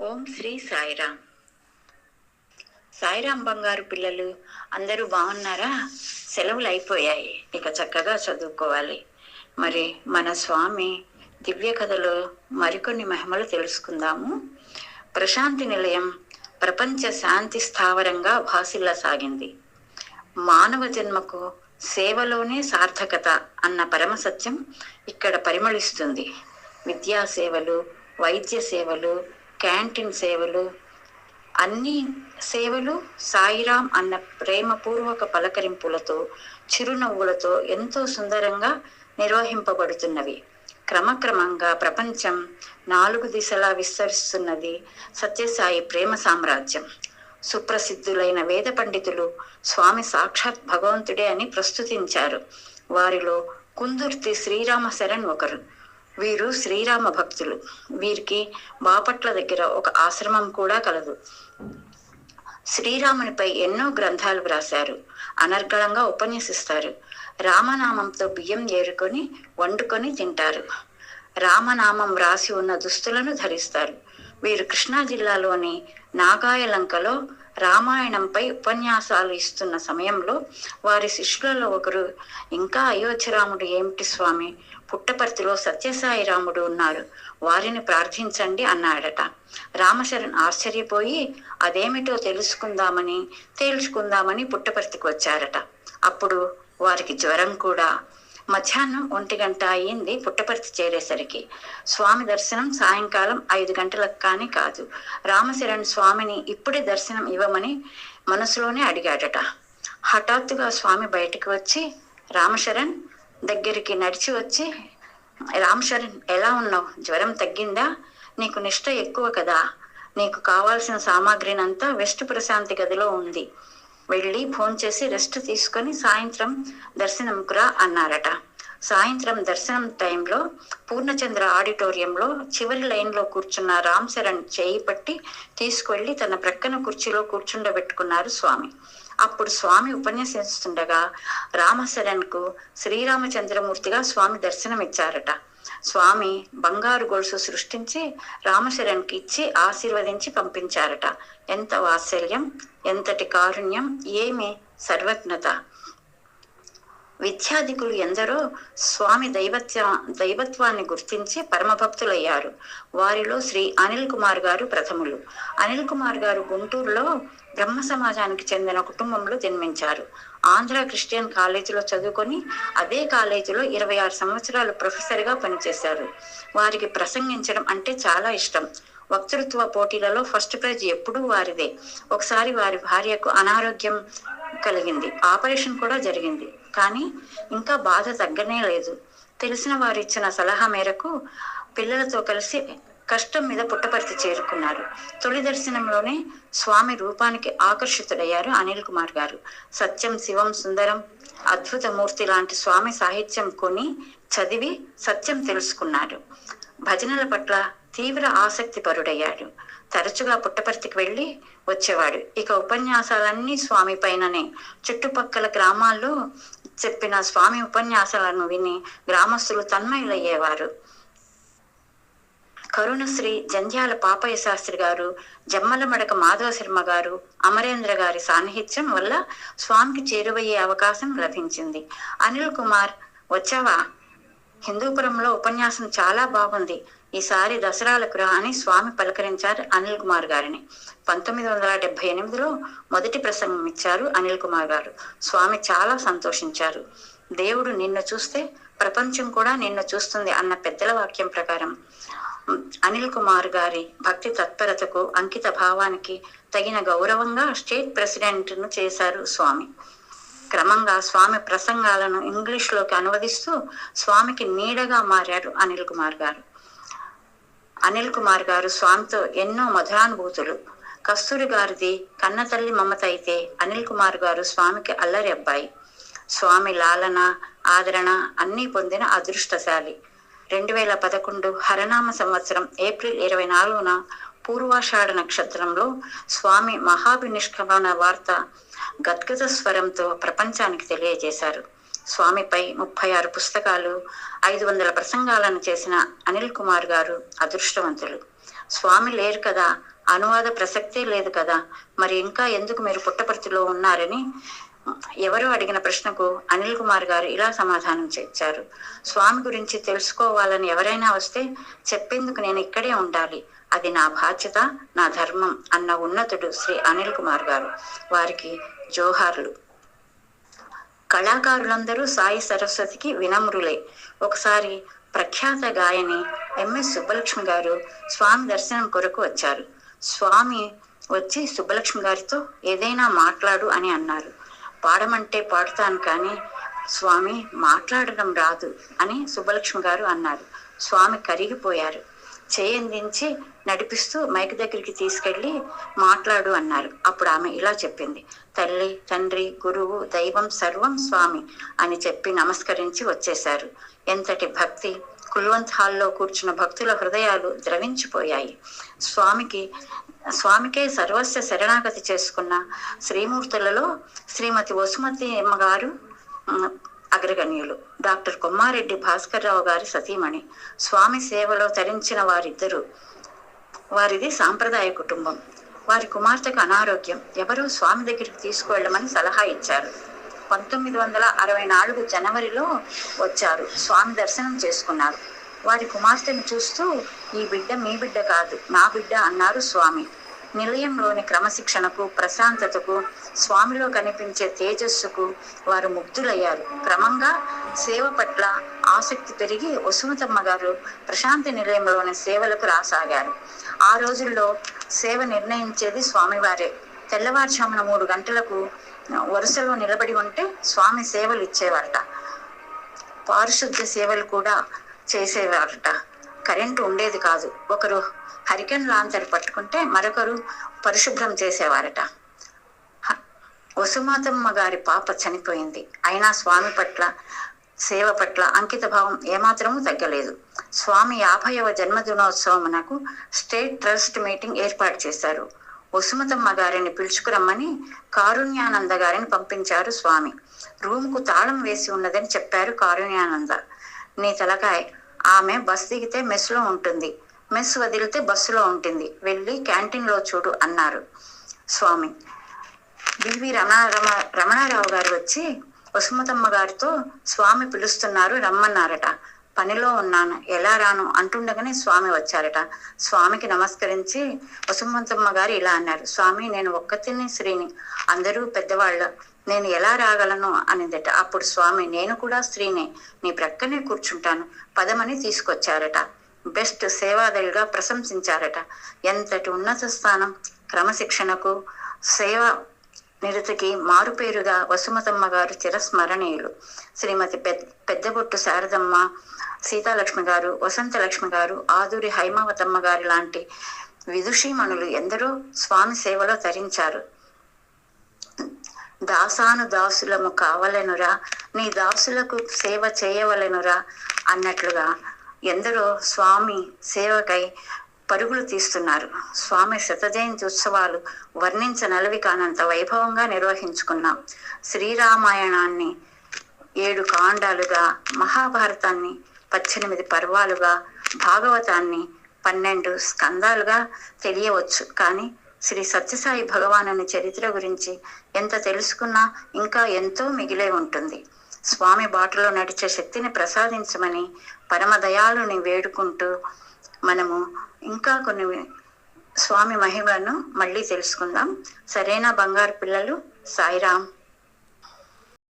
ఓం శ్రీ సాయిరామ్. సాయిరాం బంగారు పిల్లలు అందరూ బాగున్నారా? సెలవులు అయిపోయాయి. ఇక చక్కగా చదువుకోవాలి. మరి మన స్వామి దివ్య కథలో మరికొన్ని మహిమలు తెలుసుకుందాము. ప్రశాంతి నిలయం ప్రపంచ శాంతి స్థావరంగా భాసిల్ల సాగింది. మానవ జన్మకు సేవలోనే సార్థకత అన్న పరమసత్యం ఇక్కడ పరిమళిస్తుంది. విద్యా సేవలు వైద్య సేవలు క్యాంటీన్ సేవలు అన్ని సేవలు సాయిరాం అన్న ప్రేమపూర్వక పలకరింపులతో చిరునవ్వులతో ఎంతో సుందరంగా నిర్వహింపబడుతున్నవి. క్రమక్రమంగా ప్రపంచం నాలుగు దిశలా విస్తరిస్తున్నది సత్యసాయి ప్రేమ సామ్రాజ్యం. సుప్రసిద్ధులైన వేద పండితులు స్వామి సాక్షాత్ భగవంతుడే అని ప్రస్తుతించారు. వారిలో కుందుర్తి శ్రీరామ శరణ్ ఒకరు. వీరు శ్రీరామ భక్తులు. వీరికి బాపట్ల దగ్గర ఒక ఆశ్రమం కూడా కలదు. శ్రీరామునిపై ఎన్నో గ్రంథాలు వ్రాశారు. అనర్గళంగా ఉపన్యసిస్తారు. రామనామంతో బియ్యం ఏరుకొని వండుకొని తింటారు. రామనామం వ్రాసి ఉన్న దుస్తులను ధరిస్తారు. వీరు కృష్ణా జిల్లాలోని నాగాయలంకలో రామాయణంపై ఉపన్యాసాలు ఇస్తున్న సమయంలో వారి శిష్యులలో ఒకరు ఇంకా అయోధ్యరాముడు ఏమిటి స్వామి? పుట్టపర్తిలో సత్యసాయి రాముడు ఉన్నారు. వారిని ప్రార్థించండి అన్నాడట. రామశరణ్ ఆశ్చర్యపోయి అదేమిటో తెలుసుకుందామని తేల్చుకుందామని పుట్టపర్తికి వచ్చారట. అప్పుడు వారికి జ్వరం కూడా. మధ్యాహ్నం ఒంటి గంట అయ్యింది పుట్టపర్తి చేరేసరికి. స్వామి దర్శనం సాయంకాలం ఐదు గంటలకు కానీ కాదు. రామశరణ్ స్వామిని ఇప్పుడే దర్శనం ఇవ్వమని మనసులోనే అడిగాడట. హఠాత్తుగా స్వామి బయటకు వచ్చి రామశరణ్ దగ్గరికి నడిచి వచ్చి రామశరణ్ ఎలా ఉన్నావు? జ్వరం తగ్గిందా? నీకు నిష్ట ఎక్కువ కదా. నీకు కావాల్సిన సామాగ్రినంతా వెస్ట్ ప్రశాంతి గదిలో ఉంది. వెళ్ళి ఫోన్ చేసి రెస్ట్ తీసుకొని సాయంత్రం దర్శనంకురా అన్నారట. సాయంత్రం దర్శనం టైంలో పూర్ణచంద్ర ఆడిటోరియంలో చివరి లైన్లో కూర్చున్న రామ్ చరణ్ చేయి పట్టి తీసుకువెళ్ళి తన ప్రక్కన కుర్చీలో కూర్చుండబెట్టుకున్నారు స్వామి. అప్పుడు స్వామి ఉపన్యసిస్తుండగా రామశరణ్కు శ్రీరామచంద్రమూర్తిగా స్వామి దర్శనం ఇచ్చారట స్వామి బంగారు గొలుసు సృష్టించి రామశరణ్కి ఇచ్చి ఆశీర్వదించి పంపించారట. ఎంత వాత్సల్యం ఎంతటి కారుణ్యం ఏమి సర్వజ్ఞత. విద్యాధికులు ఎందరో స్వామి దైవత్వ దైవత్వాన్ని గుర్తించి పరమభక్తులయ్యారు. వారిలో శ్రీ అనిల్ కుమార్ గారు ప్రథములు. అనిల్ కుమార్ గారు గుంటూరులో బ్రహ్మ సమాజానికి చెందిన కుటుంబంలో జన్మించారు. ఆంధ్ర క్రిస్టియన్ కాలేజీలో చదువుకొని అదే కాలేజీలో ఇరవై ఆరు సంవత్సరాలు ప్రొఫెసర్గా పనిచేశారు. వారికి ప్రసంగించడం అంటే చాలా ఇష్టం. వక్తృత్వ పోటీలలో ఫస్ట్ ప్రైజ్ ఎప్పుడూ వారిదే. ఒకసారి వారి భార్యకు అనారోగ్యం కలిగింది. ఆపరేషన్ కూడా జరిగింది. కానీ ఇంకా బాధ తగ్గనే లేదు. తెలిసిన వారు ఇచ్చిన సలహా మేరకు పిల్లలతో కలిసి కష్టం మీద పుట్టపర్తి చేరుకున్నారు. తొలి దర్శనంలోనే స్వామి రూపానికి ఆకర్షితుడయ్యారు అనిల్ కుమార్ గారు. సత్యం శివం సుందరం అద్భుత మూర్తి లాంటి స్వామి సాహిత్యం కొని చదివి సత్యం తెలుసుకున్నారు. భజనల పట్ల తీవ్ర ఆసక్తి పరుడయ్యాడు తరచుగా పుట్టపర్తికి వెళ్ళి వచ్చేవాడు. ఇక ఉపన్యాసాలన్నీ స్వామి పైననే. చుట్టుపక్కల గ్రామాల్లో చెప్పిన స్వామి ఉపన్యాసాలను విని గ్రామస్తులు తన్మయులయ్యేవారు. కరుణశ్రీ జంధ్యాల పాపయ్య శాస్త్రి గారు జమ్మల మడక మాధవ శర్మ గారు అమరేంద్ర గారి సాన్నిహిత్యం వల్ల స్వామికి చేరువయ్యే అవకాశం లభించింది. అనిల్ కుమార్ వచ్చావా? హిందూపురంలో ఉపన్యాసం చాలా బాగుంది. ఈసారి దసరాలకు రా అని స్వామి పలకరించారు అనిల్ కుమార్ గారిని. పంతొమ్మిది వందల డెబ్బై ఎనిమిదిలో మొదటి ప్రసంగం ఇచ్చారు అనిల్ కుమార్ గారు. స్వామి చాలా సంతోషించారు. దేవుడు నిన్ను చూస్తే ప్రపంచం కూడా నిన్ను చూస్తుంది అన్న పెద్దల వాక్యం ప్రకారం అనిల్ కుమార్ గారి భక్తి తత్పరతకు అంకిత భావానికి తగిన గౌరవంగా స్టేట్ ప్రెసిడెంట్ను చేశారు స్వామి. క్రమంగా స్వామి ప్రసంగాలను ఇంగ్లీష్లోకి అనువదిస్తూ స్వామికి నీడగా మారారు అనిల్ కుమార్ గారు. అనిల్ కుమార్ గారు స్వామితో ఎన్నో మధురానుభూతులు. కస్తూరి గారిది కన్నతల్లి మమత అయితే అనిల్ కుమార్ గారు స్వామికి అల్లరి అబ్బాయి. స్వామి లాలన ఆదరణ అన్నీ పొందిన అదృష్టశాలి. రెండు వేల పదకొండు హరనామ సంవత్సరం ఏప్రిల్ ఇరవై నాలుగున పూర్వాషాఢ నక్షత్రంలో స్వామి మహాభినిష్క్రమణ వార్త గద్గద స్వరంతో ప్రపంచానికి తెలియజేశారు. స్వామిపై ముప్పై ఆరు పుస్తకాలు ఐదు వందల ప్రసంగాలను చేసిన అనిల్ కుమార్ గారు అదృష్టవంతులు. స్వామి లేరు కదా అనువాద ప్రసక్తే లేదు కదా మరి ఇంకా ఎందుకు మీరు పుట్టపర్తిలో ఉన్నారని ఎవరు అడిగిన ప్రశ్నకు అనిల్ కుమార్ గారు ఇలా సమాధానం ఇచ్చారు స్వామి గురించి తెలుసుకోవాలని ఎవరైనా వస్తే చెప్పేందుకు నేను ఇక్కడే ఉండాలి. అది నా బాధ్యత నా ధర్మం అన్న ఉన్నతుడు శ్రీ అనిల్ కుమార్ గారు. వారికి జోహార్లు. కళాకారులందరూ సాయి సరస్వతికి వినమ్రులే. ఒకసారి ప్రఖ్యాత గాయని ఎంఎస్ సుబ్బలక్ష్మి గారు స్వామి దర్శనం కొరకు వచ్చారు. స్వామి వచ్చి సుబ్బలక్ష్మి గారితో ఏదైనా మాట్లాడు అని అన్నారు. పాడమంటే పాడుతాను కానీ స్వామి మాట్లాడడం రాదు అని సుబ్బలక్ష్మి గారు అన్నారు. స్వామి కరిగిపోయారు. చేయందించి నడిపిస్తూ మైక్ దగ్గరికి తీసుకెళ్ళి మాట్లాడు అన్నారు. అప్పుడు ఆమె ఇలా చెప్పింది. తల్లి తండ్రి గురువు దైవం సర్వం స్వామి అని చెప్పి నమస్కరించి వచ్చేశారు. ఎంతటి భక్తి! కుల్వంత్ హాల్లో కూర్చున్న భక్తుల హృదయాలు ద్రవించిపోయాయి. స్వామికి స్వామికే సర్వస్వ శరణాగతి చేసుకున్న శ్రీమూర్తులలో శ్రీమతి వసుమతి అమ్మగారు అగ్రగణ్యులు. డాక్టర్ కొమ్మారెడ్డి భాస్కర్రావు గారి సతీమణి. స్వామి సేవలో తరించిన వారిద్దరూ వారిది సాంప్రదాయ కుటుంబం. వారి కుమార్తెకు అనారోగ్యం. ఎవరూ స్వామి దగ్గరికి తీసుకువెళ్ళమని సలహా ఇచ్చారు. పంతొమ్మిది వందల అరవై నాలుగు జనవరిలో వచ్చారు. స్వామి దర్శనం చేసుకున్నారు. వారి కుమార్తెను చూస్తూ ఈ బిడ్డ మీ బిడ్డ కాదు నా బిడ్డ అన్నారు స్వామి. నిలయంలోని క్రమశిక్షణకు ప్రశాంతతకు స్వామిలో కనిపించే తేజస్సుకు వారు ముగ్ధులయ్యారు. క్రమంగా సేవ పట్ల ఆసక్తి పెరిగి వసుమతమ్మ గారు ప్రశాంతి నిలయంలోని సేవలకు రాసాగారు. ఆ రోజుల్లో సేవ నిర్ణయించేది స్వామివారే. తెల్లవారుజామున మూడు గంటలకు వరుసలో నిలబడి ఉంటే స్వామి సేవలు ఇచ్చేవారట. పారిశుద్ధ్య సేవలు కూడా చేసేవారట. కరెంటు ఉండేది కాదు. ఒకరు హరికెన్ లాంతర్ పట్టుకుంటే మరొకరు పరిశుభ్రం చేసేవారట. వసుమాతమ్మ గారి పాప చనిపోయింది. అయినా స్వామి పట్ల సేవ పట్ల అంకిత భావం ఏమాత్రమూ తగ్గలేదు. స్వామి యాభైవ జన్మదినోత్సవమునకు స్టేట్ ట్రస్ట్ మీటింగ్ ఏర్పాటు చేశారు. వసుమతమ్మ గారిని పిలుచుకురమ్మని కారుణ్యానంద గారిని పంపించారు స్వామి. రూమ్కు తాళం వేసి ఉన్నదని చెప్పారు కారుణ్యానంద. నీ తలకాయ ఆమె బస్ దిగితే మెస్లో ఉంటుంది. మెస్ వదిలితే బస్సులో ఉంటుంది. వెళ్ళి క్యాంటీన్లో చూడు అన్నారు. స్వామి. బివి రమ రమ రమణారావు గారు వచ్చి వసుమతమ్మ గారితో స్వామి పిలుస్తున్నారు రమ్మన్నారట. పనిలో ఉన్నాను. ఎలా రాను? అంటుండగానే స్వామి వచ్చారట. స్వామికి నమస్కరించి వసుమతమ్మ గారు ఇలా అన్నారు. స్వామి నేను ఒక్కతిని శ్రీని. అందరూ పెద్దవాళ్ళ నేను ఎలా రాగలను అనిదట. అప్పుడు స్వామి నేను కూడా స్త్రీనే నీ ప్రక్కనే కూర్చుంటాను. పదమని తీసుకొచ్చారట. బెస్ట్ సేవాదలుగా ప్రశంసించారట. ఎంతటి ఉన్నత స్థానం క్రమశిక్షణకు సేవ నిరతికి మారుపేరుగా వసుమతమ్మ గారు చిరస్మరణీయులు. శ్రీమతి పెద్ద పెద్దబొట్టు శారదమ్మ సీతాలక్ష్మి గారు వసంతలక్ష్మి గారు ఆదూరి హైమావతమ్మ గారు లాంటి విదుషీమణులు ఎందరో స్వామి సేవలో తరించారు. దాసాను దాసులము కావలెనురా. నీ దాసులకు సేవ చేయవలెనురా అన్నట్లుగా ఎందరో స్వామి సేవకై పరుగులు తీస్తున్నారు. స్వామి శతజయంతి ఉత్సవాలు వర్ణించనలవి కానంత వైభవంగా నిర్వహించుకున్నాం. శ్రీరామాయణాన్ని ఏడు కాండాలుగా మహాభారతాన్ని పద్దెనిమిది పర్వాలుగా భాగవతాన్ని పన్నెండు స్కందాలుగా తెలియవచ్చు. కానీ శ్రీ సత్యసాయి భగవానుని చరిత్ర గురించి ఎంత తెలుసుకున్నా ఇంకా ఎంతో మిగిలే ఉంటుంది. స్వామి బాటలో నడిచే శక్తిని ప్రసాదించమని పరమదయాలుని వేడుకుంటూ మనము ఇంకా కొన్ని స్వామి మహిమను మళ్ళీ తెలుసుకుందాం. సరేనా బంగారు పిల్లలు? సాయిరామ్.